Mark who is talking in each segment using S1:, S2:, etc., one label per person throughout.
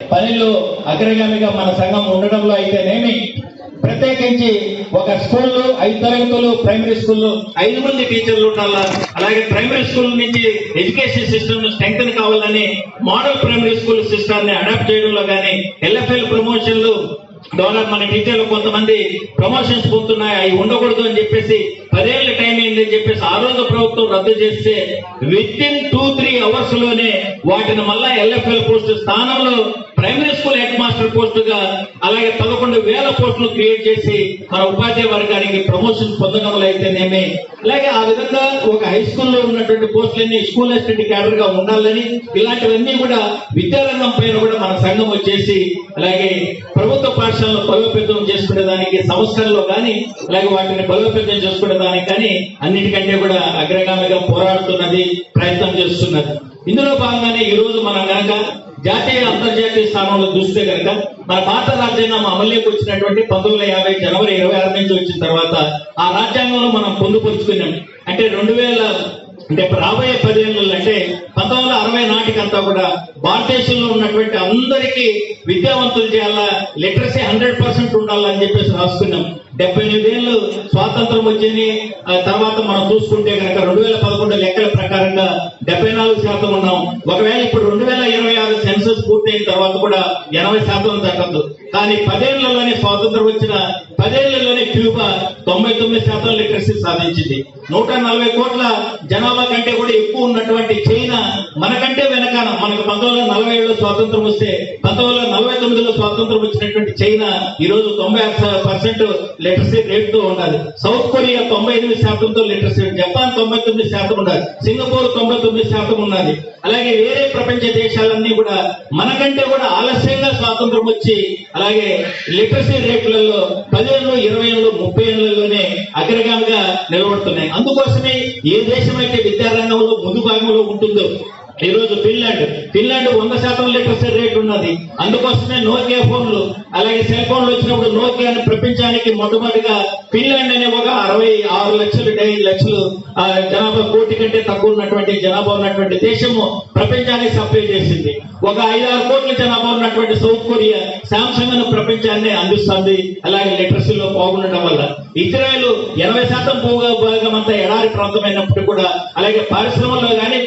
S1: పనిలో అగ్రగామిగా మన సంఘం ఉండడంలో అయితేనేమి ప్రత్యేకించి ఒక స్కూల్లో ఐదు తరగతులు ప్రైమరీ స్కూల్లో ఐదు మంది టీచర్లు ఉండాలా. అలాగే ప్రైమరీ స్కూల్ నుంచి ఎడ్యుకేషన్ సిస్టమ్ స్ట్రెంగ్త్ కావాలని మోడల్ ప్రైమరీ స్కూల్ సిస్టమ్ని అడాప్ట్ చేయడంలో కానీ ఎల్ఎఫ్ఎల్ ప్రమోషన్లు ద్వారా మన టీచర్లు కొంతమంది ప్రమోషన్స్ పొందుతున్నాయి. అవి ఉండకూడదు అని చెప్పేసి పదేళ్ళ టైం అయింది అని చెప్పేసి ఆ రోజు ప్రభుత్వం రద్దు చేస్తే విత్ ఇన్ టూ త్రీ అవర్స్లోనే వాటిని మళ్ళా ఎల్ఎఫ్ఎల్ పోస్ట్ స్థానంలో ప్రైమరీ స్కూల్ హెడ్ మాస్టర్ పోస్టుగా అలాగే పదకొండు వేల పోస్టులు క్రియేట్ చేసి మన ఉపాధ్యాయ వర్గానికి ప్రమోషన్ పొందడంలో అయితేనేమి అలాగే ఆ విధంగా ఒక హై స్కూల్లో ఉన్నటువంటి పోస్టులన్నీ స్కూల్ అసిస్టెంట్ క్యాడర్గా ఉండాలని ఇలాంటివన్నీ కూడా విద్యారంగం పైన కూడా మన సంఘం వచ్చేసి అలాగే ప్రభుత్వ పాఠశాలను బలోపేతం చేసుకునే దానికి సంస్థల్లో కానీ అలాగే వాటిని బలోపేతం చేసుకునే దానికి కానీ అన్నిటికంటే కూడా అగ్రగామిగా పోరాడుతున్నది ప్రయత్నం చేస్తున్నది. ఇందులో భాగంగానే ఈ రోజు మనం కనుక జాతీయ అంతర్జాతీయ స్థానంలో చూస్తే కనుక మన భారత రాజ్యాంగం అమల్లోకి వచ్చినటువంటి పంతొమ్మిది యాభై జనవరి ఇరవై ఆరు నుంచి వచ్చిన తర్వాత ఆ రాజ్యాంగంలో మనం పొందుపరుచుకున్నాం. అంటే రెండు వేల అంటే రాబోయే పదేళ్ళు అంటే పంతొమ్మిది వందల అరవై నాటికంతా కూడా భారతదేశంలో ఉన్నటువంటి అందరికీ విద్యావంతులు చేయాలా లిటరసీ హండ్రెడ్ పర్సెంట్ ఉండాలని చెప్పేసి రాసుకున్నాం. డెబ్బై ఎనిమిదేళ్ళు స్వాతంత్రం వచ్చింది. తర్వాత మనం చూసుకుంటే కనుక రెండు వేల పదకొండు లెక్క డెబ్బై నాలుగు శాతం ఉన్నాం. ఒకవేళ ఇప్పుడు రెండు వేల ఇరవై ఆరు సెన్సస్ పూర్తయిన తర్వాత కూడా ఎనభై శాతం తగ్గదు కానీ పదేళ్ళలోనే స్వాతంత్రం వచ్చిన పదేళ్ళలోనే క్యూబా తొంభై తొమ్మిది శాతం లిటరసీ సాధించింది. నూట నలభై కోట్ల జనాభా కంటే కూడా ఎక్కువ ఉన్నటువంటి చైనా మనకంటే వెనకాల మనకు పంతొమ్మిది వందల నలభై ఏడులో స్వాతంత్రం వస్తే పంతొమ్మిది వందల నలభై తొమ్మిదిలో స్వాతంత్రం వచ్చినటువంటి చైనా ఈ రోజు తొంభై పర్సెంట్ లిటరసీ రేట్తో ఉండాలి. సౌత్ కొరియా తొంభై ఎనిమిది శాతంతో లిటరసీ జపాన్ తొంభై తొమ్మిది శాతం ఉండాలి. సింగపూర్ తొంభై తొమ్మిది శాతం ఉన్నది అలాగే వేరే ప్రపంచ దేశాలన్నీ కూడా మనకంటే కూడా ఆలస్యంగా స్వాతంత్రం వచ్చి అలాగే లిటరసీ రేట్లలో పదిహేను ఇరవై ఏళ్ళు ముప్పై ఏళ్ళలోనే అగ్రగామిగా నిలబడుతున్నాయి. అందుకోసమే ఏ దేశం అయితే విద్యారంగంలో ముందు భాగంలో ఉంటుందో ఈ రోజు ఫిన్లాండ్. ఫిన్లాండ్ వంద శాతం లిటరసీ రేట్ ఉన్నది. అందుకోసమే నోకియా ఫోన్లు అలాగే సెల్ ఫోన్లు వచ్చినప్పుడు నోకియాను ప్రపంచానికి మొట్టమొదటిగా ఫిన్లాండ్ అనే ఒక అరవై ఆరు లక్షలు ఐదు లక్షలు జనాభా కోటి కంటే తక్కువ ఉన్నటువంటి జనాభా ఉన్నటువంటి దేశము ప్రపంచానికి సప్లై చేసింది. ఒక ఐదు ఆరు కోట్ల జనాభా ఉన్నటువంటి సౌత్ కొరియా శాంసంగ్ను ప్రపంచాన్ని అందిస్తుంది. అలాగే లిటరసీలో పోగుండటం వల్ల. ఇజ్రాయెల్ ఎనభై శాతం భూగా భాగం అంతా ఎడారి ప్రాంతమైనప్పుడు కూడా అలాగే పరిశ్రమల్లో కానీ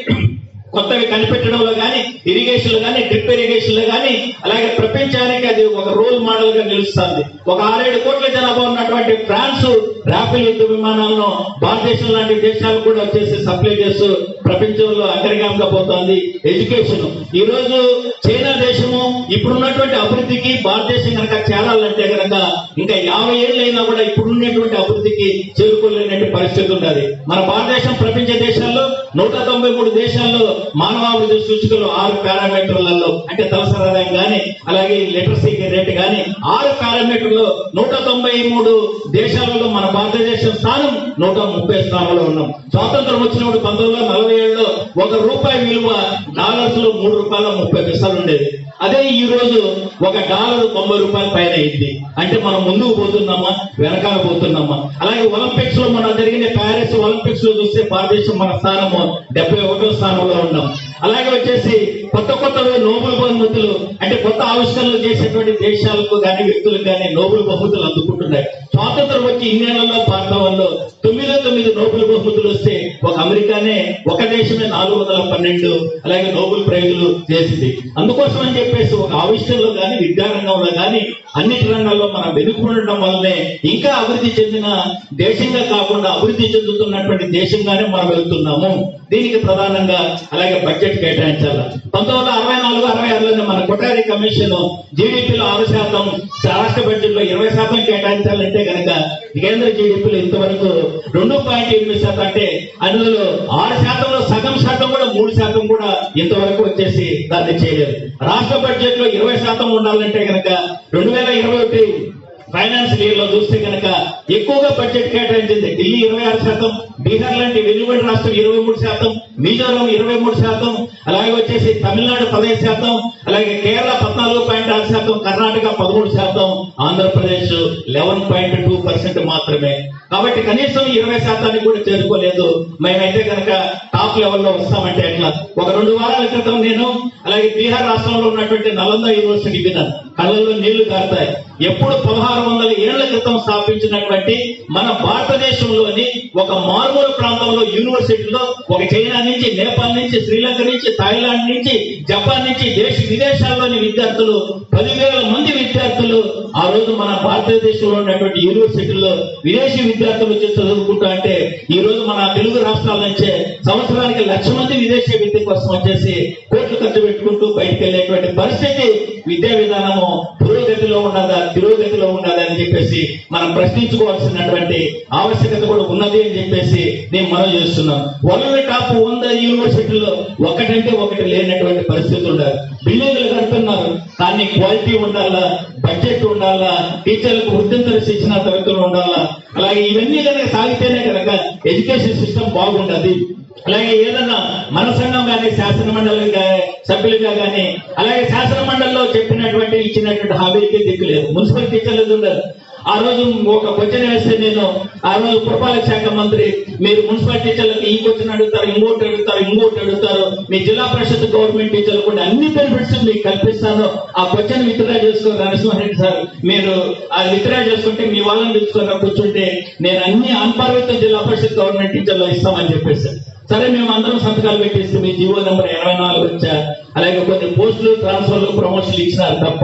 S1: కొత్తవి కనిపెట్టడంలో కానీ ఇరిగేషన్లో కానీ డ్రిప్ ఇరిగేషన్లో కానీ అలాగే ప్రపంచానికి అది ఒక రోల్ మోడల్గా నిలుస్తుంది. ఒక ఆరేడు కోట్ల జనాభా ఉన్నటువంటి ఫ్రాన్స్ రాఫెల్ యుద్ధ విమానాలను భారతదేశం లాంటి దేశాలు కూడా వచ్చేసి సప్లై చేస్తూ ప్రపంచంలో అగ్రగామిగా పోతోంది ఎడ్యుకేషన్. ఈ రోజు చైనా దేశము ఇప్పుడున్నటువంటి అభివృద్ధికి భారతదేశం కనుక చేరాలంటే కనుక ఇంకా యాభై ఏళ్ళైనా కూడా ఇప్పుడున్నటువంటి అభివృద్ధికి చేరుకోలేనటువంటి పరిస్థితి ఉన్నది మన భారతదేశం ప్రపంచ దేశాల్లో నూట తొంభై మూడు దేశాల్లో మానవాభివృద్ధి సూచికలు ఆరు పారామీటర్లలో అంటే తలసరి కానీ అలాగే లిటరసీ రేట్ కానీ ఆరు పారామీటర్లో నూట తొంభై మూడు దేశాలలో మన భారతదేశం స్థానం నూట ముప్పై స్థానంలో ఉన్నాం. స్వాతంత్రం వచ్చినప్పుడు పంతొమ్మిది వందల నలభై ఏడులో ఒక రూపాయి విలువ డాలర్స్లో మూడు రూపాయల ముప్పై పైసలు ఉండేది. అదే ఈ రోజు ఒక డాలర్ తొంభై రూపాయల పైన అయింది. అంటే మనం ముందుకు పోతున్నామా? వెనకాల పోతున్నామా? అలాగే ఒలింపిక్స్లో మనం జరిగిన ప్యారిస్ ఒలింపిక్స్లో చూస్తే భారతదేశం మన స్థానము. డెబ్బై ఒకటో స్థానంలో ఉన్నాం. అలాగే వచ్చేసి కొత్త కొత్త నోబుల్ బహుమతులు అంటే కొత్త ఆవిష్కరణలు చేసేటువంటి దేశాలకు కానీ వ్యక్తులకు కానీ నోబుల్ బహుమతులు అందుకుంటున్నాయి. స్వాతంత్రం వచ్చి ఇన్నేళ్ళలో భారతంలో తొమ్మిదో తొమ్మిది నోబెల్ బహుమతులు వస్తే ఒక అమెరికానే ఒక దేశమే నాలుగు వందల పన్నెండు అలాగే నోబెల్ ప్రైజులు చేసింది. అందుకోసం అని చెప్పేసి ఒక ఆవిష్కరణలో కానీ విద్యారంగంలో కానీ అన్నిటి రంగాల్లో మనం వెనుకుండడం వల్లనే ఇంకా అభివృద్ధి చెందిన దేశంగా కాకుండా అభివృద్ధి చెందుతున్నటువంటి దేశంగానే మనం వెళ్తున్నాము. దీనికి ప్రధానంగా అలాగే బడ్జెట్ కేటాయించాలి. పంతొమ్మిది వందల అరవై నాలుగు అరవై ఆరులోనే మన కొటారి కమిషన్ జీడిపిలో ఆరు శాతం రాష్ట్ర బడ్జెట్లో ఇరవై శాతం కేటాయించాలంటే కనుక కేంద్ర జీడిపిలో ఇంతవరకు రెండు పాయింట్ ఎనిమిది శాతం అంటే అందులో ఆరు శాతంలో సగం శాతం కూడా మూడు శాతం కూడా ఇంతవరకు వచ్చేసి దాన్ని చేయలేదు. రాష్ట్ర బడ్జెట్లో ఇరవై శాతం ఉండాలంటే కనుక రెండు వేల ఇరవై ఒకటి ఫైనాన్స్ ఇయర్లో చూస్తే కనుక ఎక్కువగా బడ్జెట్ కేటాయించింది ఢిల్లీ ఇరవై ఆరు శాతం బీహార్ లాంటి వెనుకబడి రాష్ట్రం ఇరవై మూడు శాతం మిజోరం ఇరవై మూడు శాతం అలాగే వచ్చేసి తమిళనాడు పదహైదు శాతం అలాగే కేరళ పద్నాలుగు పాయింట్ ఆరు శాతం కర్ణాటక పదమూడు శాతం Andhra Pradesh eleven point two percent మాత్రమే. కాబట్టి కనీసం ఇరవై శాతానికి కూడా చేరుకోలేదు. మేమైతే కనుక టాప్ లెవెల్లో వస్తామంటే అట్లా. ఒక రెండు వారాల క్రితం నేను అలాగే బీహార్ రాష్ట్రంలో ఉన్నటువంటి నలంద యూనివర్సిటీ మీద కళ్ళల్లో నీళ్ళు కారుతాయి. ఎప్పుడు పదహారు వందల ఏళ్ళ క్రితం స్థాపించినటువంటి మన భారతదేశంలోని ఒక మారుమూల ప్రాంతంలో యూనివర్సిటీలో ఒక చైనా నుంచి నేపాల్ నుంచి శ్రీలంక నుంచి థాయిలాండ్ నుంచి జపాన్ నుంచి దేశ విదేశాల్లోని విద్యార్థులు పదివేల మంది విద్యార్థులు ఆ రోజు మన భారతదేశంలో ఉన్నటువంటి యూనివర్సిటీల్లో విదేశీ విద్యార్థులు వచ్చి చదువుకుంటా అంటే ఈ రోజు మన తెలుగు రాష్ట్రాల నుంచే సంవత్సరానికి లక్ష మంది విదేశీ విద్య కోసం వచ్చేసి కోట్లు ఖర్చు పెట్టుకుంటూ బయటకు వెళ్ళేటువంటి పరిస్థితి విద్యా విధానము పురోగతిలో ఉన్నదా తిరోగతిలో ఉన్నదా అని చెప్పేసి మనం ప్రశ్నించుకోవాల్సినటువంటి ఆవశ్యకత కూడా ఉన్నది అని చెప్పేసి నేను మనం చేస్తున్నాం. వరల్డ్ టాప్ వంద యూనివర్సిటీలో ఒకటంటే ఒకటి లేనటువంటి పరిస్థితి ఉండాలి బిల్డింగ్లు కడుతున్నారు. కానీ క్వాలిటీ ఉండాలా బడ్జెట్ ఉండాలా టీచర్లకు వృత్తింతర శిక్షణ తరగతులు ఉండాలా? అలాగే ఇవన్నీ కనుక సాగితేనే కనుక ఎడ్యుకేషన్ సిస్టమ్ బాగుండదు. అలాగే ఏదన్నా మన సంఘం కానీ శాసన మండలి సభ్యులుగా కానీ అలాగే శాసన మండలిలో చెప్పినటువంటి ఇచ్చినటువంటి హామీలకి దిక్కు లేదు మున్సిపల్ టీచర్లు ఉండదు ఆ రోజు ఒక క్వశ్చన్ వేస్తే నేను ఆ రోజు పురపాలక శాఖ మంత్రి మీరు మున్సిపల్ టీచర్లకు ఈ క్వశ్చన్ అడుగుతారు ఇంకోటి అడుగుతారు ఇంకోటి అడుగుతారు. మీ జిల్లా పరిషత్ గవర్నమెంట్ టీచర్లు కూడా అన్ని బెనిఫిట్స్ మీకు కల్పిస్తాను. ఆ క్వశ్చన్ విత్డ్రా చేసుకో నరసింహారెడ్డి సార్. మీరు ఆ విత్డ్రా చేసుకుంటే మీ వాళ్ళని తెచ్చుకొని కూర్చుంటే నేను అన్ని అన్పర్విత జిల్లా పరిషత్ గవర్నమెంట్ టీచర్లు ఇస్తామని చెప్పేసి. సరే మేము అందరం సంతకాలు పెట్టేస్తే మీ జీవో నెంబర్ ఎనభై నాలుగు వచ్చా? అలాగే కొన్ని పోస్టులు ట్రాన్స్ఫర్లు ప్రమోషన్లు ఇచ్చినారు తప్ప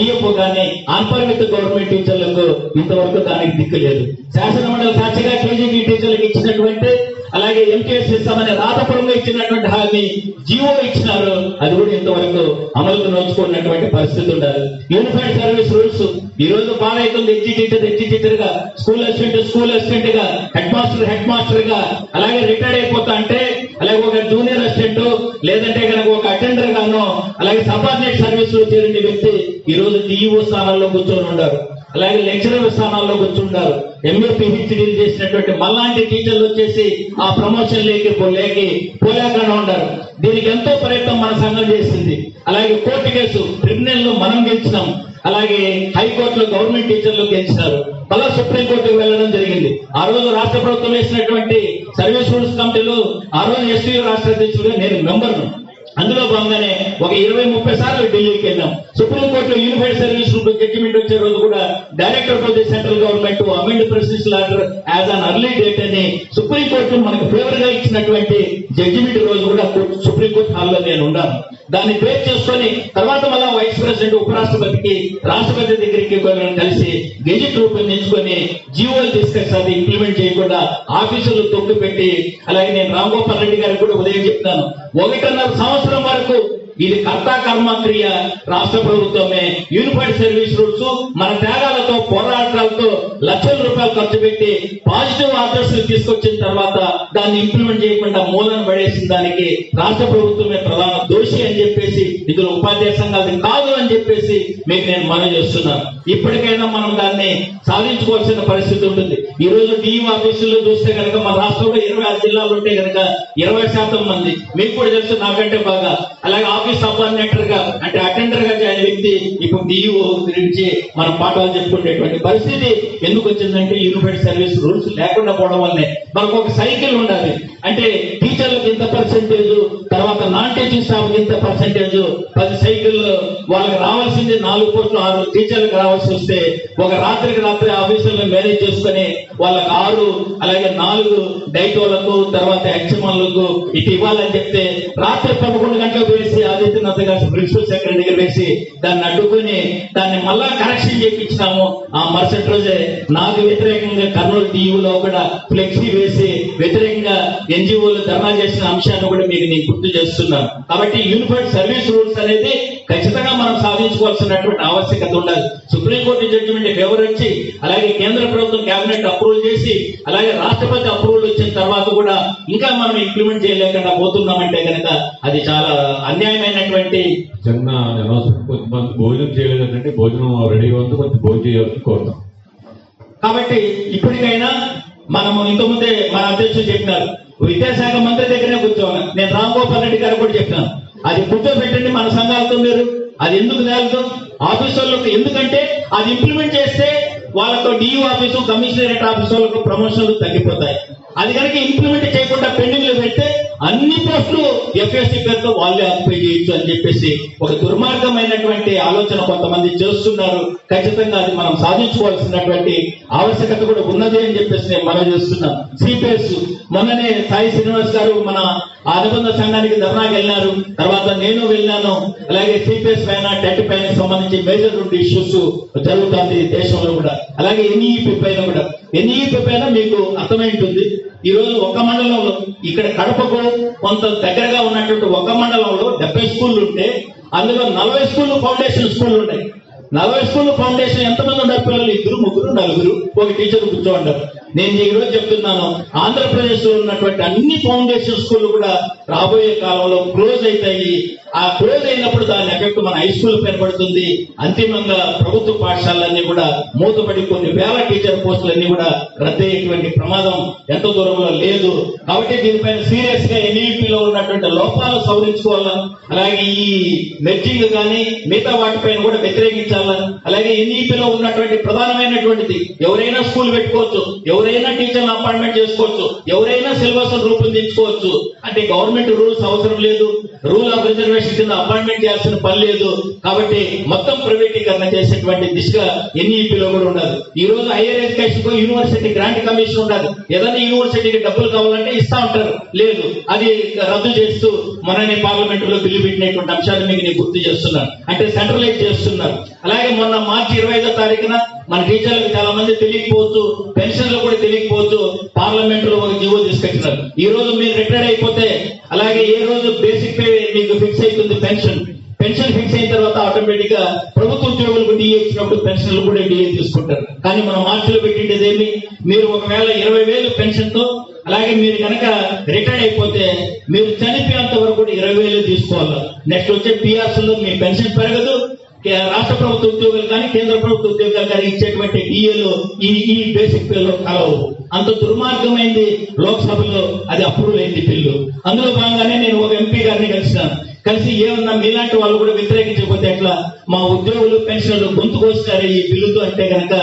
S1: పిఎఫ్ కానీ అన్పర్మిత గవర్నమెంట్ టీచర్లకు ఇంతవరకు దానికి దిక్కు లేదు. శాసనమండలి సాక్షిగా కేజీబీ టీచర్లకు ఇచ్చినటువంటి అలాగే ఎంకేఎస్ ఇస్తామని రాతపురంలో ఇచ్చినటువంటి హామీ జీవో ఇచ్చినారు. అది కూడా ఇంతవరకు అమలుకు నోచుకున్నటువంటి పరిస్థితి ఉండాలి. యూనిఫైడ్ సర్వీస్ రూల్స్ ఈ రోజు బాగా ఎడ్జి టీచర్ ఎడ్జి టీచర్గా స్కూల్ అసిస్టెంట్ స్కూల్ అసిస్టెంట్గా హెడ్ మాస్టర్ హెడ్ మాస్టర్గా అలాగే రిటైర్డ్ అయిపోతా అంటే అలాగే ఒక జూనియర్ అసిస్టెంట్ లేదంటే కనుక ఒక అటెండర్ గాను అలాగే సబార్డినేట్ సర్వీస్లో చేరిన వ్యక్తి ఈ రోజు డిఈఓ స్థానంలో కూర్చొని ఉన్నారు అలాగే లెక్చరర్ స్థానాల్లో కూర్చుంటారు. ఎంఏ పిహెచ్డీలు చేసినటువంటి మళ్ళాంటి టీచర్లు వచ్చేసి ఆ ప్రమోషన్ లేకి లేకి పోలేకుండా ఉంటారు. దీనికి ఎంతో ప్రయత్నం మన సంఘం చేసింది. అలాగే కోర్టు కేసు ట్రిబ్యునల్లో మనం గెలిచినాం. అలాగే హైకోర్టులో గవర్నమెంట్ టీచర్లు గెలిచినారు. మళ్ళా సుప్రీంకోర్టుకు వెళ్ళడం జరిగింది. ఆ రోజు రాష్ట్ర ప్రభుత్వం వేసినటువంటి సర్వీస్ రూల్స్ కమిటీలో ఆ రోజు ఎస్టీ రాష్ట్ర అధ్యక్షుడుగా నేను మెంబర్ను. అందులో భాగంగానే ఒక ఇరవై ముప్పై సార్లు ఢిల్లీకి వెళ్ళాం. సుప్రీంకోర్టులో యూనిఫైడ్ సర్వీస్ జడ్జిమెంట్ వచ్చే రోజు కూడా director of the central government amend presidential order as an early date అని సుప్రీంకోర్టు మనకు ఫేవర్గా ఇచ్చినటువంటి జడ్జిమెంట్ రోజు కూడా సుప్రీంకోర్టు హాల్లో నేను ఉన్నాను. దాన్ని బేస్ చేసుకొని తర్వాత మళ్ళా వైస్ ప్రెసిడెంట్ ఉపరాష్ట్రపతికి రాష్ట్రపతి దగ్గరికి కలిసి గెజిట్ రూపొందించుకొని జీవోలు తీసుకొచ్చి అది ఇంప్లిమెంట్ చేయకుండా ఆఫీసులు తొక్కు పెట్టి అలాగే నేను రామ్ గోపాల్ రెడ్డి గారికి కూడా ఉదయం చెప్తాను ఒకటిన్నర సంవత్సరం వరకు ఇది కర్తా కర్మక్రియ రాష్ట్ర ప్రభుత్వమే. యూనిఫైడ్ సర్వీస్ రూట్స్ మన త్యాగాలతో పోరాటాలతో లక్షల రూపాయలు ఖర్చు పెట్టి పాజిటివ్ ఆర్డర్స్ తీసుకొచ్చిన తర్వాత దాన్ని ఇంప్లిమెంట్ చేయకుండా మూలన పడేసిన దానికి రాష్ట్ర ప్రభుత్వమే ప్రధాన దోషి అని చెప్పేసి ఇందులో ఉపాధ్యాయ సంఘాలు కాదు అని చెప్పేసి మీకు నేను మనవి చేస్తున్నాను ఇప్పటికైనా మనం దాన్ని సాధించుకోవాల్సిన పరిస్థితి ఉంటుంది. ఈ రోజు డిఎం ఆఫీసుల్లో చూస్తే కనుక మన రాష్ట్రంలో ఇరవై ఆరు జిల్లాలు ఉంటే కనుక ఇరవై శాతం మంది. మీకు కూడా తెలుసు నాకంటే బాగా. అలాగే ఆఫీస్ సబార్డినేటర్గా అంటే వ్యక్తి ఇప్పుడు డిఈఓ గురించి మనం పాఠాలు చెప్పుకునేటువంటి పరిస్థితి ఎందుకు వచ్చిందంటే యూనిఫైడ్ సర్వీస్ రూల్స్ లేకుండా పోవడం వల్లే. మనకు ఒక సైకిల్ ఉండాలి. అంటే టీచర్లకు ఇంత పర్సెంటేజ్ తర్వాత నాన్ టీచింగ్ స్టాఫ్ ఇంత పర్సెంటేజ్ పది సైకిల్ వాళ్ళకి రావాల్సింది నాలుగు పోస్టులు ఆరు టీచర్లకు రావాల్సి వస్తే ఒక రాత్రికి రాత్రి ఆఫీసులను మేనేజ్ చేసుకుని వాళ్ళకి ఆరు అలాగే నాలుగు డైటోలకు తర్వాత హెచ్ఎంఎల్లకు ఇటు ఇవ్వాలని చెప్తే రాత్రి పదకొండు గంటలకు వేసి ఆదిత్యనాథ్ గారు ప్రిన్సిపల్ సెక్రటరీ దగ్గర వేసి దాన్ని అడ్డుకుని దాన్ని మళ్ళా కరెక్షన్ చేయించినాము ఆ మరుసటి రోజే నాకు వ్యతిరేకంగా కర్నూలు టీవీలో కూడా ఫ్లెక్సీ వేసి వ్యతిరేకంగా ఎన్జిఓలు ధర్నా చేసిన అంశాన్ని కూడా మీకు నేను గుర్తు చేస్తున్నాను. కాబట్టి యూనిఫైడ్ సర్వీస్ రూల్స్ అనేది ఖచ్చితంగా మనం సాధించుకోవాల్సినటువంటి ఆవశ్యకత ఉండాలి సుప్రీంకోర్టు జడ్జిమెంట్ ఫేవర్ వచ్చి అలాగే కేంద్ర ప్రభుత్వం కేబినెట్ అప్రూవల్ చేసి అలాగే రాష్ట్రపతి అప్రూవల్ వచ్చిన తర్వాత కూడా ఇంకా మనం ఇంప్లిమెంట్ చేయలేకుండా పోతున్నామంటే కనుక అది చాలా అన్యాయమైనటువంటి
S2: చిన్న కొంత భోజనం చేయలేదంటే భోజనం రెడీగా ఉంది కొంత భోజనం చేయాలని కోరుతాం.
S1: కాబట్టి ఇప్పటికైనా మనము ఇంతకుముందే మన అధ్యక్షులు చెప్పినారు విద్యాశాఖ మంత్రి దగ్గరనే కూర్చోవాలి నేను రామ్ గోపాల్ రెడ్డి గారు కూడా చెప్పినాను. అది కూర్చోబెట్టండి మన సంఘాలతో మీరు. అది ఎందుకు తేలదు ఆఫీసర్లకు ఎందుకంటే అది ఇంప్లిమెంట్ చేస్తే వాళ్ళతో డియూ ఆఫీసు కమిషనరేట్ ఆఫీస్ వాళ్ళకు ప్రమోషన్లు తగ్గిపోతాయి. అది కనుక ఇంప్లిమెంట్ చేయకుండా పెండింగ్లు పెడితే అన్ని పోస్టులు ఎఫ్ఎస్సి పేరుతో వాళ్ళే ఆక్యుపై చేయొచ్చు అని చెప్పేసి ఒక దుర్మార్గమైనటువంటి ఆలోచన కొంతమంది చేస్తున్నారు. ఖచ్చితంగా అది మనం సాధించుకోవాల్సినటువంటి ఆవశ్యకత కూడా ఉన్నది అని చెప్పేసి నేను మనం చేస్తున్నాం. సిపిఎస్ మొన్ననే సాయి శ్రీనివాస్ గారు మన అనుబంధ సంఘానికి ధర్నాకి వెళ్ళినారు. తర్వాత నేను వెళ్ళాను అలాగే సిపిఎస్ పైన టెట్ పైన సంబంధించి మేజర్ రెండు ఇష్యూస్ జరుగుతుంది దేశంలో కూడా. అలాగే ఎన్ఈపి పైన కూడా. ఎన్ఈపి పైన మీకు అర్థమై ఉంటుంది. ఈ రోజు ఒక మండలంలో ఇక్కడ కడపకు కొంత దగ్గరగా ఉన్నటువంటి ఒక మండలంలో డెబ్బై స్కూళ్ళు ఉంటే అందులో నలభై స్కూళ్ళు ఫౌండేషన్ స్కూళ్ళు ఉన్నాయి నలభై స్కూల్ ఫౌండేషన్ ఎంతమంది ఉన్నారు పిల్లలు? ఇద్దరు ముగ్గురు నలుగురు. ఒక టీచర్ కూర్చోంటారు నేను ఈరోజు చెప్తున్నాను. ఆంధ్రప్రదేశ్లో ఉన్నటువంటి అన్ని ఫౌండేషన్ స్కూల్ కూడా రాబోయే కాలంలో క్లోజ్ అవుతాయి. ఆ క్లోజ్ అయినప్పుడు దాని ఎఫెక్ట్ మన హై స్కూల్ పైన పడుతుంది అంతిమంగా ప్రభుత్వ పాఠశాలన్నీ కూడా మూతపడి కొన్ని వేల టీచర్ పోస్టులన్నీ కూడా రద్దయ్యేటువంటి ప్రమాదం ఎంత దూరంలో లేదు. కాబట్టి దీనిపైన సీరియస్గా ఎన్ఈపిలో లో ఉన్నటువంటి లోపాలు సవరించుకోవాలని అలాగే ఈ మెర్జింగ్ కానీ మిగతా వాటిపైన కూడా వ్యతిరేకించాలని అలాగే ఎన్ఈపిలో లో ఉన్నటువంటి ప్రధానమైనటువంటిది ఎవరైనా స్కూల్ పెట్టుకోవచ్చు. ఎవరైనా టీచర్ అపాయింట్మెంట్ చేసుకోవచ్చు. ఎవరైనా సిలబస్ రూపొందించుకోవచ్చు అంటే గవర్నమెంట్ రూల్స్ అవసరం లేదు. రూల్ ఆఫ్ రిజర్వేషన్ కింద అపాయింట్మెంట్ చేయాల్సిన పని లేదు. కాబట్టి మొత్తం ప్రైవేటీకరణ చేసేటువంటి దిశగా NEP కూడా ఉండదు ఈ రోజు హైయర్ ఎడ్యుకేషన్కు యూనివర్సిటీ గ్రాంట్ కమిషన్ ఉండదు ఏదైనా యూనివర్సిటీకి డబ్బులు కావాలంటే ఇస్తా ఉంటారు. లేదు అది రద్దు చేస్తూ మొన్ననే పార్లమెంట్లో బిల్లు పెట్టినటువంటి అంశాన్ని మీకు నేను గుర్తు చేస్తున్నాను. అంటే సెంట్రలైజ్ చేస్తున్నారు అలాగే మొన్న మార్చి ఇరవై ఐదో తారీఖున మన టీచర్లకు చాలా మంది తెలియకపోవచ్చు పెన్షన్లు కూడా తెలియకపోవచ్చు పార్లమెంట్లో ఒక జీవో తీసుకొచ్చినారు. ఈ రోజు మీరు రిటైర్ అయిపోతే అలాగే ఏ రోజు బేసిక్ పే మీకు ఫిక్స్ అవుతుంది పెన్షన్. పెన్షన్ ఫిక్స్ అయిన తర్వాత ఆటోమేటిక్గా ప్రభుత్వ ఉద్యోగులకు డిఏ ఇచ్చినప్పుడు పెన్షన్లు కూడా డిఏ తీసుకుంటారు. కానీ మనం మార్చిలో పెట్టిండేది ఏమి? మీరు ఒకవేళ ఇరవై వేలు పెన్షన్తో అలాగే మీరు కనుక రిటైర్ అయిపోతే మీరు చనిపోయేంత వరకు కూడా ఇరవై వేలు తీసుకోవాలి. నెక్స్ట్ వచ్చే పిఆర్స్లో మీ పెన్షన్ పెరగదు రాష్ట్ర ప్రభుత్వ ఉద్యోగులు కానీ కేంద్ర ప్రభుత్వ ఉద్యోగాలు కానీ ఇచ్చేటువంటి డిఏలు ఈ ఈ బేసిక్ పేలో కలవు అంత దుర్మార్గమైంది లోక్సభలో అది అప్రూవ్ అయింది బిల్లు. అందులో భాగంగానే నేను ఒక ఎంపీ గారిని కలిసినాను. కలిసి ఏమన్నా మీలాంటి వాళ్ళు కూడా వ్యతిరేకించకపోతే ఎట్లా? మా ఉద్యోగులు పెన్షన్లు గొంతు కోస్తారు ఈ బిల్లుతో అంటే కనుక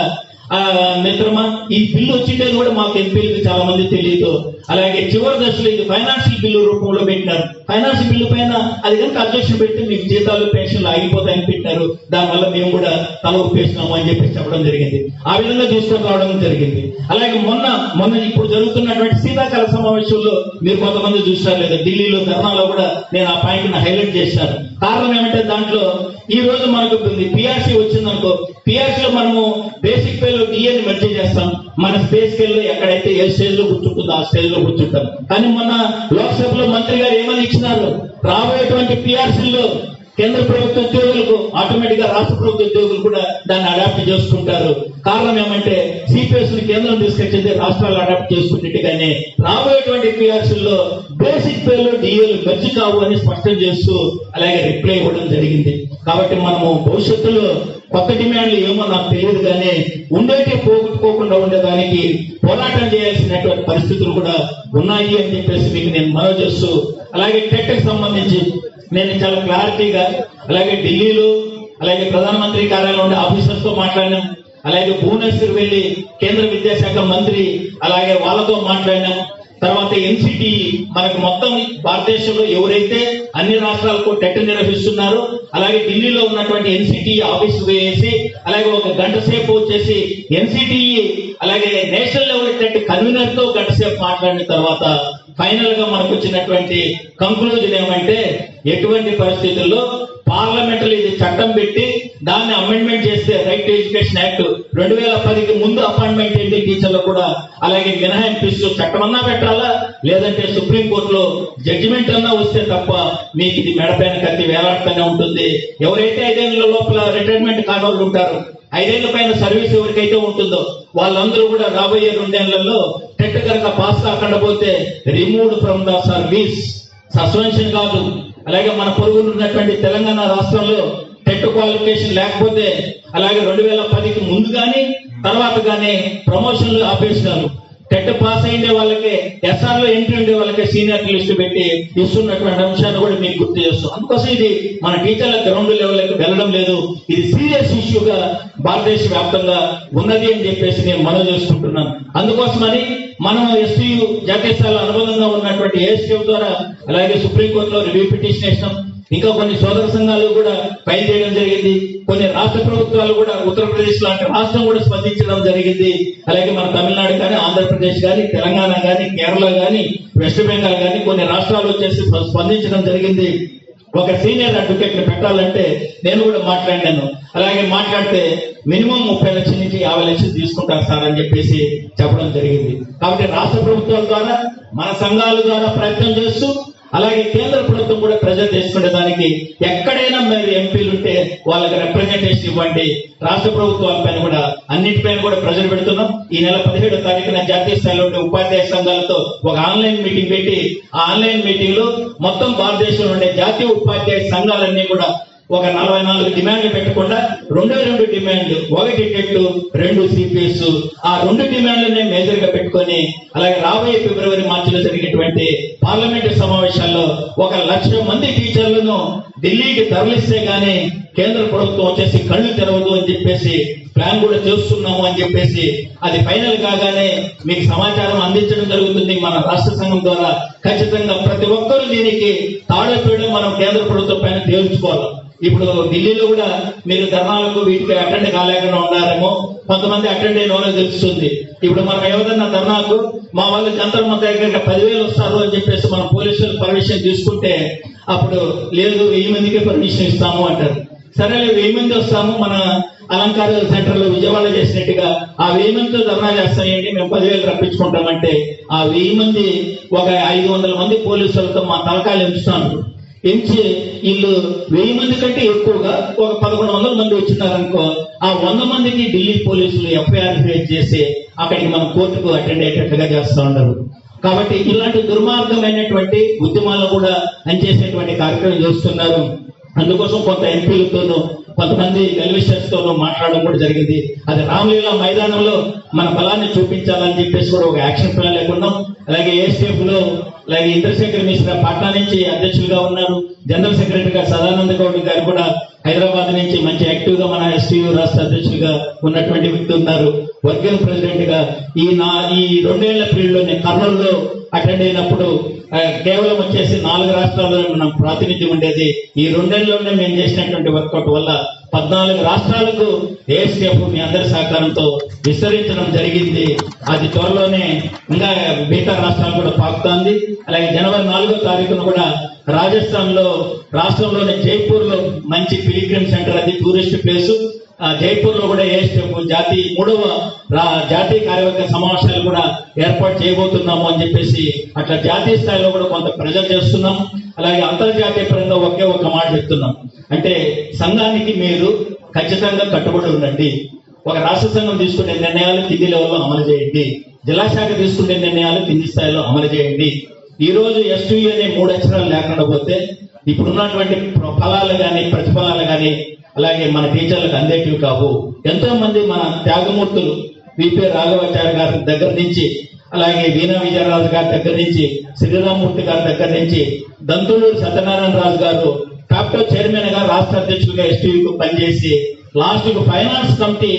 S1: ఆ మిత్రమా ఈ బిల్లు వచ్చింటే కూడా మాకు ఎంపీలకు చాలా మంది తెలియదు. అలాగే చివరి దశలో ఇది ఫైనాన్షియల్ బిల్లు రూపంలో పెట్టినారు. ఫైనాన్షియల్ బిల్లు పైన అది కనుక అబ్జెక్షన్ పెడితే మీకు జీతాలు పెన్షన్లు ఆగిపోతాయని పెట్టారు దానివల్ల మేము కూడా తల ఒప్పేసినాము అని చెప్పి చెప్పడం జరిగింది. ఆ విధంగా తీసుకొని రావడం జరిగింది. అలాగే మొన్న మొన్న ఇప్పుడు జరుగుతున్నటువంటి శీతాకాల సమావేశంలో మీరు కొంతమంది చూసారు లేదా ఢిల్లీలో ధర్నాలో కూడా నేను ఆ పాయింట్ని హైలైట్ చేశాను. కారణం ఏమంటే దాంట్లో ఈ రోజు మనకు పిఆర్సీ వచ్చిందనుకో పిఆర్సీలో మనము బేసిక్ పేలో డిఏని మెర్జీ చేస్తాం. మన స్పేస్ స్కేల్లో ఎక్కడైతే ఏ స్టేజ్లో కూర్చుంటుందో ఆ స్టేజ్లో కూర్చుంటాం. కానీ మొన్న లోక్సభలో మంత్రి గారు ఏమని ఇచ్చినారు? రాబోయేటువంటి పిఆర్సీలో కేంద్ర ప్రభుత్వ ఉద్యోగులకు ఆటోమేటిక్గా రాష్ట్ర ప్రభుత్వ ఉద్యోగులు కూడా దాన్ని అడాప్ట్ చేసుకుంటారు. కారణం ఏమంటే సిపిఎస్ని కేంద్రం తీసుకొచ్చింది రాష్ట్రాలు అడాప్ట్ చేసుకున్నట్టుగానే రాబోయేటువంటి పిఆర్సీల్లో బేసిక్ పేర్లు డిఏలు ఖర్చు కావు అని స్పష్టం చేస్తూ అలాగే రిప్లై ఇవ్వడం జరిగింది. కాబట్టి మనము భవిష్యత్తులో కొత్త డిమాండ్లు ఏమో నాకు తెలియదు కానీ ఉండేటి పోగొట్టుకోకుండా ఉండేదానికి పోరాటం చేయాల్సినటువంటి పరిస్థితులు కూడా ఉన్నాయి అని చెప్పేసి మీకు నేను మనవి చేస్తూ అలాగే టెట్కి సంబంధించి నేను చాలా క్లారిటీగా అలాగే ఢిల్లీలో అలాగే ప్రధానమంత్రి కార్యాలయం ఉండే ఆఫీసర్స్తో మాట్లాడినాం అలాగే భువనేశ్వర్ వెళ్ళి కేంద్ర విద్యాశాఖ మంత్రి అలాగే వాళ్ళతో మాట్లాడినాం తర్వాత ఎన్సిటి మనకు మొత్తం భారతదేశంలో ఎవరైతే అన్ని రాష్ట్రాలకు టెట్ నిర్వహిస్తున్నారో అలాగే ఢిల్లీలో ఉన్నటువంటి ఎన్సిటి ఆఫీస్ వేసి అలాగే ఒక గంట సేపు వచ్చేసి ఎన్సిటి అలాగే నేషనల్ లెవెల్ టెట్ కన్వీనర్తో గంట సేపు మాట్లాడిన తర్వాత ఫైనల్గా మనకు వచ్చినటువంటి కంక్లూజన్ ఏమంటే ఎటువంటి పరిస్థితుల్లో పార్లమెంట్ ఇది చట్టం పెట్టి దాన్ని అమెండ్మెంట్ చేస్తే రైట్ టు ఎడ్యుకేషన్ యాక్ట్ రెండు వేల పదికి ముందు అపాయింట్మెంట్ ఏంటి టీచర్లు కూడా? అలాగే మినహాయింపు చట్టం అన్నా పెట్టాలా? లేదంటే సుప్రీం కోర్టులో జడ్జిమెంట్ అన్నా వస్తే తప్ప మీకు ఇది మెడపైన కత్తి వేలాడుతూనే ఉంటుంది. ఎవరైతే ఐదేళ్ళ లోపల రిటైర్మెంట్ కానోళ్ళు ఉంటారు ఐదేళ్ళ పైన సర్వీస్ ఎవరికైతే ఉంటుందో వాళ్ళందరూ కూడా రాబోయే రెండేళ్ళలో టెట్ కనుక పాస్ కాకుండా పోతే removed from the service suspension కాదు. అలాగే మన పొరుగులు ఉన్నటువంటి తెలంగాణ రాష్ట్రంలో టెట్ క్వాలిఫికేషన్ లేకపోతే అలాగే రెండు వేల పదికి ముందు కానీ తర్వాత కానీ ప్రమోషన్లు ఆపేసినారు. టెట్ పాస్ అయ్యే వాళ్ళకి ఎస్ఆర్లో ఎంట్రీ ఉండే వాళ్ళకి సీనియర్ లిస్ట్ పెట్టి ఇస్తున్నటువంటి అంశాన్ని కూడా మీకు గుర్తు చేస్తాం. అందుకోసం ఇది మన టీచర్ల గ్రౌండ్ లెవెల్కి వెళ్ళడం లేదు. ఇది సీరియస్ ఇష్యూగా భారతదేశ వ్యాప్తంగా ఉన్నది అని చెప్పేసి నేను మనం చేసుకుంటున్నాను. అందుకోసమని మనం ఎస్టీయు జాతీయ స్థాయిలో అనుబంధంగా ఉన్నటువంటి ఏఎస్టీఎఫ్ ద్వారా అలాగే సుప్రీంకోర్టులో రివ్యూ పిటిషన్ వేసినాం. ఇంకా కొన్ని సోదర సంఘాలు కూడా ఫైల్ చేయడం జరిగింది. కొన్ని రాష్ట్ర ప్రభుత్వాలు కూడా ఉత్తరప్రదేశ్ లాంటి రాష్ట్రం కూడా స్పందించడం జరిగింది. అలాగే మన తమిళనాడు కానీ ఆంధ్రప్రదేశ్ కానీ తెలంగాణ కానీ కేరళ కానీ వెస్ట్ బెంగాల్ కానీ కొన్ని రాష్ట్రాలు వచ్చేసి స్పందించడం జరిగింది. ఒక సీనియర్ అడ్వకేట్ పెట్టాలంటే నేను కూడా మాట్లాడాను అలాగే మాట్లాడితే మినిమం ముప్పై లక్షల నుంచి యాభై లక్షలు తీసుకుంటారు సార్ అని చెప్పేసి చెప్పడం జరిగింది. కాబట్టి రాష్ట్ర ప్రభుత్వాల ద్వారా మన సంఘాల ద్వారా ప్రయత్నం చేస్తూ అలాగే కేంద్ర ప్రభుత్వం కూడా ప్రజలు చేసుకునే ఇది ఎక్కడైనా మీరు ఎంపీలు ఉంటే వాళ్ళకి రిప్రజెంటేషన్ ఇవ్వండి. రాష్ట్ర ప్రభుత్వాలపైన కూడా అన్నిటిపైన కూడా ప్రజలు పెడుతున్నాం. ఈ నెల పదిహేడో తారీఖున జాతీయ స్థాయిలో ఉండే ఉపాధ్యాయ సంఘాలతో ఒక ఆన్లైన్ మీటింగ్ పెట్టి ఆ ఆన్లైన్ మీటింగ్లో మొత్తం భారతదేశంలో ఉండే జాతీయ ఉపాధ్యాయ సంఘాలన్నీ కూడా ఒక నలభై నాలుగు డిమాండ్లు పెట్టకుండా రెండే రెండు డిమాండ్లు ఒకటి టికెట్లు రెండు సిపిఎస్. ఆ రెండు డిమాండ్లనే మేజర్గా పెట్టుకొని అలాగే రాబోయే ఫిబ్రవరి మార్చిలో జరిగేటువంటి పార్లమెంటు సమావేశాల్లో ఒక లక్ష మంది టీచర్లను ఢిల్లీకి తరలిస్తే గానీ కేంద్ర ప్రభుత్వం వచ్చేసి కళ్ళు తెరవదు అని చెప్పేసి ప్లాన్ కూడా చేస్తున్నాము అని చెప్పేసి అది ఫైనల్ కాగానే మీకు సమాచారం అందించడం జరుగుతుంది మన రాష్ట్ర సంఘం ద్వారా. ఖచ్చితంగా ప్రతి ఒక్కరూ దీనికి తాడపేయడం మనం కేంద్ర ప్రభుత్వం పైన తేల్చుకోవాలి. ఇప్పుడు ఢిల్లీలో కూడా మీరు ధర్నాలకు వీటికి అటెండ్ కాలేకుండా ఉన్నారేమో కొంతమంది అటెండ్ అయిన వాళ్ళకి తెలుస్తుంది. ఇప్పుడు మనం ఏదైనా ధర్నాకు మా వాళ్ళు జంతర్ మంత దగ్గర పదివేలు వస్తారు అని చెప్పేసి మనం పోలీసులు పర్మిషన్ తీసుకుంటే అప్పుడు లేదు వెయ్యి మందికే పర్మిషన్ ఇస్తాము అంటారు. సరేలే వెయ్యి మంది వస్తాము మన అలంకార సెంటర్లో విజయవాడ చేసినట్టుగా ఆ వెయ్యి మందితో ధర్నా చేస్తాయండి మేము పదివేలు రప్పించుకుంటామంటే ఆ వెయ్యి మంది ఒక ఐదు వందల మంది పోలీసులతో మా తలకాయలు ఎంచుతాను. పెంచి వీళ్ళు వెయ్యి మంది కంటే ఎక్కువగా ఒక పదకొండు వందల మంది వచ్చినారనుకో ఆ వంద మందికి ఢిల్లీ పోలీసులు ఎఫ్ఐఆర్ క్రియేట్ చేసి అక్కడికి మన కోర్టుకు అటెండ్ అయ్యేటట్టుగా చేస్తూ ఉండరు కాబట్టి ఇలాంటి దుర్మార్గమైనటువంటి ఉద్యమాలు కూడా అంచేసేటువంటి కార్యక్రమం చేస్తున్నారు. అందుకోసం కొంత ఎంపీలతోనూ కొంతమంది వెల్విషర్స్ తోనూ మాట్లాడడం కూడా జరిగింది. అది రామలీలా మైదానంలో మన బలాన్ని చూపించాలని చెప్పేసి కూడా ఒక యాక్షన్ ప్లాన్ లేకుండా అలాగే ఏఎస్టీఎఫ్లో అలాగే ఇంద్రశేఖర్ మిశ్రా పాట్నా నుంచి అధ్యక్షులుగా ఉన్నారు. జనరల్ సెక్రటరీగా సదానంద గౌడ్ గారు కూడా హైదరాబాద్ నుంచి మంచి యాక్టివ్గా మన ఎస్టీయూ రాష్ట్ర అధ్యక్షులుగా ఉన్నటువంటి వ్యక్తి ఉన్నారు. వర్కింగ్ ప్రెసిడెంట్గా ఈ నా ఈ రెండేళ్ళ పీరియడ్లో నేను కర్నూలులో అటెండ్ అయినప్పుడు కేవలం వచ్చేసి నాలుగు రాష్ట్రాల్లో మనం ప్రాతినిధ్యం ఉండేది. ఈ రెండేళ్ళలోనే మేము చేసినటువంటి వర్కౌట్ వల్ల పద్నాలుగు రాష్ట్రాలకు ఏఎస్కేఫ్ మీ అందరి సహకారంతో విస్తరించడం జరిగింది. అది త్వరలోనే ఇంకా మిగతా రాష్ట్రాలు కూడా పాకుతోంది. అలాగే జనవరి నాలుగో తారీఖున కూడా రాజస్థాన్లో రాష్ట్రంలోని జైపూర్లో మంచి పిలిగ్రిమ్ సెంటర్ అది టూరిస్ట్ ప్లేస్. జైపూర్లో కూడా ఏఎస్ఎఫ్ జాతీయ మూడవ రా- జాతీయ కార్యవర్గ సమావేశాలు కూడా ఏర్పాటు చేయబోతున్నాము అని చెప్పేసి అట్లా జాతీయ స్థాయిలో కూడా కొంత ప్రజలు చేస్తున్నాం. అలాగే అంతర్జాతీయ పరంగా ఒకే ఒక మాట చెప్తున్నాం. అంటే సంఘానికి మీరు ఖచ్చితంగా కట్టుబడి ఉండండి. ఒక రాష్ట్ర సంఘం తీసుకునే నిర్ణయాలు కింది లెవెల్లో అమలు చేయండి. జిల్లా శాఖ తీసుకునే నిర్ణయాలు కింది స్థాయిలో అమలు చేయండి. ఈ రోజు ఎస్టీ అనే మూడు అక్షరాలు లేకుండా పోతే ఇప్పుడు ఉన్నటువంటి ఫలాలు కానీ ప్రతిఫలాలు కానీ అలాగే మన టీచర్లకు అందేటివి కావు. ఎంతో మంది మన త్యాగమూర్తులు విపి రాఘవాచార్య గారి దగ్గర నుంచి అలాగే వీణా విజయరాజు గారి దగ్గర నుంచి శ్రీరామూర్తి గారి దగ్గర నుంచి దంతులూరు సత్యనారాయణ రాజు గారు టాప్టో చైర్మన్గా రాష్ట్ర అధ్యక్షుడిగా ఎస్టీవీకి పనిచేసి లాస్ట్కు finance committee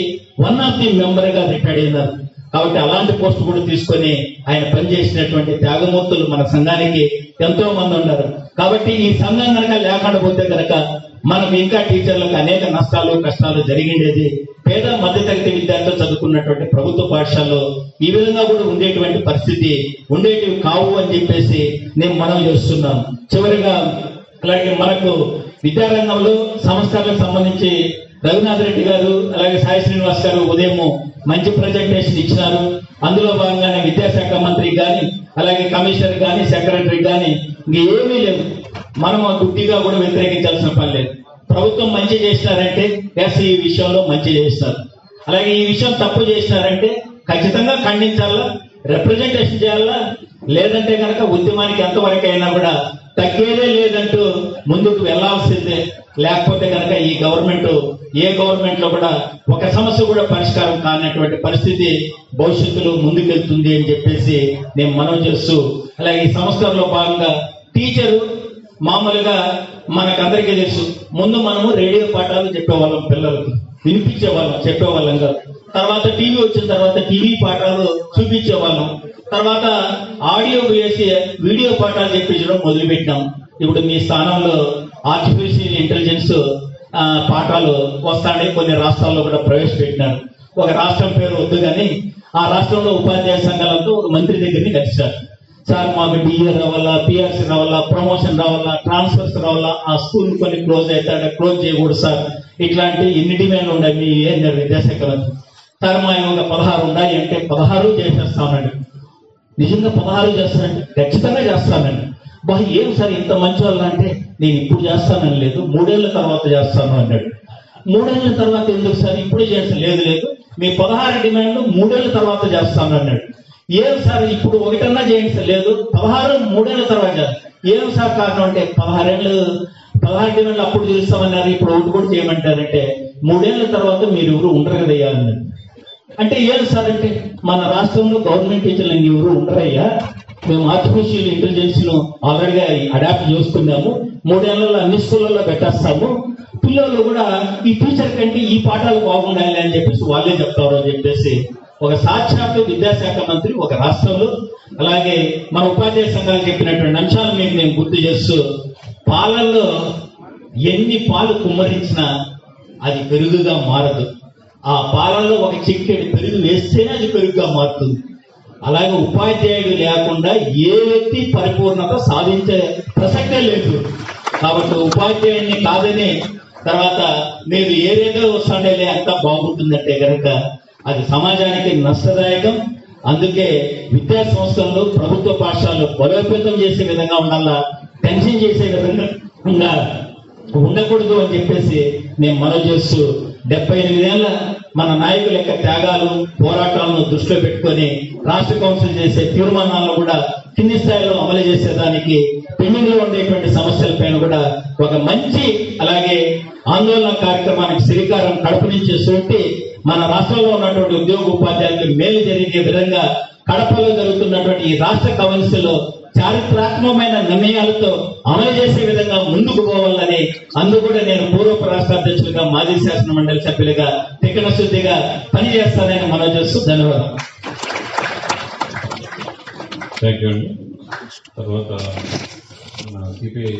S1: one of the మెంబర్గా రిటైర్డ్ అయినారు. కాబట్టి అలాంటి పోస్ట్ కూడా తీసుకొని ఆయన పనిచేసినటువంటి త్యాగమూర్తులు మన సంఘానికి ఎంతో మంది ఉన్నారు. కాబట్టి ఈ సంఘం కనుక లేకుండా పోతే కనుక మనకు ఇంకా టీచర్లకు అనేక నష్టాలు కష్టాలు జరిగిండేది. పేద మధ్యతరగతి విద్యార్థులు చదువుకున్నటువంటి ప్రభుత్వ పాఠశాలలో ఈ విధంగా కూడా ఉండేటువంటి పరిస్థితి ఉండేటివి కావు అని చెప్పేసి నేను మనం చేస్తున్నాం చివరిగా అలాగే మనకు విద్యారంగంలో సంస్థలకు సంబంధించి రఘునాథ్ రెడ్డి గారు అలాగే సాయి శ్రీనివాస్ గారు ఉదయం మంచి ప్రజెంటేషన్ ఇచ్చినారు. అందులో భాగంగానే విద్యాశాఖ మంత్రి కానీ అలాగే కమిషనర్ కానీ సెక్రటరీ కానీ ఇంకేమీ లేవు. మనం ఆ గుడ్డిగా కూడా వ్యతిరేకించాల్సిన పని లేదు. ప్రభుత్వం మంచి చేసినారంటే ఎస్ ఈ విషయంలో మంచి చేస్తారు. అలాగే ఈ విషయం తప్పు చేసినారంటే ఖచ్చితంగా ఖండించాలా రిప్రజెంటేషన్ చేయాలా లేదంటే కనుక ఉద్యమానికి ఎంతవరకు అయినా కూడా తగ్గేదే లేదంటూ ముందుకు వెళ్ళాల్సిందే. లేకపోతే కనుక ఈ గవర్నమెంట్ ఏ గవర్నమెంట్లో కూడా ఒక సమస్య కూడా పరిష్కారం కానటువంటి పరిస్థితి భవిష్యత్తులో ముందుకెళ్తుంది అని చెప్పేసి నేను మనం చేస్తూ అలాగే ఈ సంస్థలో భాగంగా టీచరు మామూలుగా మనకందరికీ తెలుసు. ముందు మనము రేడియో పాఠాలు చెప్పేవాళ్ళం పిల్లలకి. వినిపించేవాళ్ళం చెప్పేవాళ్ళం కాదు. తర్వాత టీవీ వచ్చిన తర్వాత టీవీ పాఠాలు చూపించేవాళ్ళం. తర్వాత ఆడియో వేసి వీడియో పాఠాలు చెప్పించడం మొదలుపెట్టాం. ఇప్పుడు మీ స్థానంలో ఆర్టిఫిషియల్ ఇంటెలిజెన్స్ ఆ, పాఠాలు వస్తాయి కొన్ని రాష్ట్రాల్లో కూడా ప్రవేశపెట్టినారు. ఒక రాష్ట్రం పేరు వద్దు కానీ ఆ రాష్ట్రంలో ఉపాధ్యాయ సంఘాలతో ఒక మంత్రి దగ్గరికి కలిశారు. సార్ మాకు డిఏ రావాలా పిఆర్సీ రావాలా ప్రమోషన్ రావాలా ట్రాన్స్ఫర్స్ రావాలా ఆ స్కూల్ కొన్ని క్లోజ్ అవుతాడ క్లోజ్ చేయకూడదు సార్. ఇట్లాంటి ఎన్ని డిమాండ్లు ఉన్నాయి మీ ఏం విద్యాశాఖ సార్ మా ఒక పదహారు ఉన్నాయి అంటే పదహారు చేసేస్తానండి. నిజంగా పదహారు చేస్తానండి. ఖచ్చితంగా చేస్తానండి. బా ఏం సార్ ఇంత మంచి వాళ్ళు అంటే నేను ఇప్పుడు చేస్తానని లేదు మూడేళ్ళ తర్వాత చేస్తాను అన్నాడు. మూడేళ్ళ తర్వాత ఎందుకు సార్? ఇప్పుడు చేస్తాను లేదు లేదు. మీ పదహారు డిమాండ్లు మూడేళ్ళ తర్వాత చేస్తాను అన్నాడు ఏం సార్ ఇప్పుడు ఒకటన్నా చేయండి సార్. లేదు పదహారు మూడేళ్ళ తర్వాత ఏం సార్ కారణం అంటే పదహారేళ్ళు పదహారు డిమాండ్లు అప్పుడు చేస్తామన్నారు ఇప్పుడు ఒకటి కూడా చేయమంటారంటే మూడేళ్ళ తర్వాత మీరు ఎవరు ఉండరు కదయ్యా అంటే ఏం సార్ అంటే మన రాష్ట్రంలో గవర్నమెంట్ టీచర్లు ఎవరు ఉండరయ్యా మేము ఆర్టిఫిషియల్ ఇంటెలిజెన్స్ను ఆల్రెడీగా అడాప్ట్ చేసుకున్నాము. మూడేళ్ళలో అన్ని స్కూళ్ళల్లో పెట్టేస్తాము. పిల్లలు కూడా ఈ టీచర్ కంటే ఈ పాఠాలు బాగుండాలి అని చెప్పేసి వాళ్ళే చెప్తారు అని చెప్పేసి ఒక సాక్షాత్తు విద్యాశాఖ మంత్రి ఒక రాష్ట్రంలో అలాగే మన ఉపాధ్యాయ సంఘాలు చెప్పినటువంటి అంశాలు మీకు నేను గుర్తు చేస్తూ పాలల్లో ఎన్ని పాలు కుమ్మరించినా అది పెరుగుగా మారదు. ఆ పాలల్లో ఒక చిక్కెడు పెరుగు వేస్తేనే అది పెరుగుగా మారుతుంది. అలాగే ఉపాధ్యాయుడు లేకుండా ఏ వ్యక్తి పరిపూర్ణత సాధించే ప్రసక్తే లేదు. కాబట్టి ఉపాధ్యాయుడిని కాదని తర్వాత మీరు ఏదేదో వస్తుండేలే అంతా బాగుంటుందంటే కనుక అది సమాజానికి నష్టదాయకం. అందుకే విద్యా సంస్థల్లో ప్రభుత్వ పాఠశాలలు బలోపేతం చేసే విధంగా ఉండాలా టెన్షన్ చేసే విధంగా ఉండాలి ఉండకూడదు అని చెప్పేసి నేను మనం చేస్తూ డెబ్బై ఎనిమిదేళ్ళ మన నాయకుల యొక్క త్యాగాలు పోరాటాలను దృష్టిలో పెట్టుకొని రాష్ట్ర కౌన్సిల్ చేసే తీర్మానాలను కూడా కింది స్థాయిలో అమలు చేసేదానికి పెండింగ్లో ఉండేటువంటి సమస్యలపైన కూడా ఒక మంచి అలాగే ఆందోళన కార్యక్రమానికి శ్రీకారం కడప నుంచి సూటి మన రాష్ట్రంలో ఉన్నటువంటి ఉద్యోగ ఉపాధ్యాయులకు మేలు జరిగే విధంగా కడపలో జరుగుతున్నటువంటి ఈ రాష్ట్ర కౌన్సిల్ చారిత్రాత్మకమైన నిర్ణయాలతో అమలు చేసే విధంగా ముందుకు పోవాలని అందు కూడా నేను పూర్వపు రాష్ట్ర అధ్యక్షులుగా మాజీ శాసన మండలి సభ్యులుగా తికన శుద్ధిగా పనిచేస్తానని మనం చేస్తూ ధన్యవాదాలు.
S2: యూ అండి. తర్వాత సిపిఐ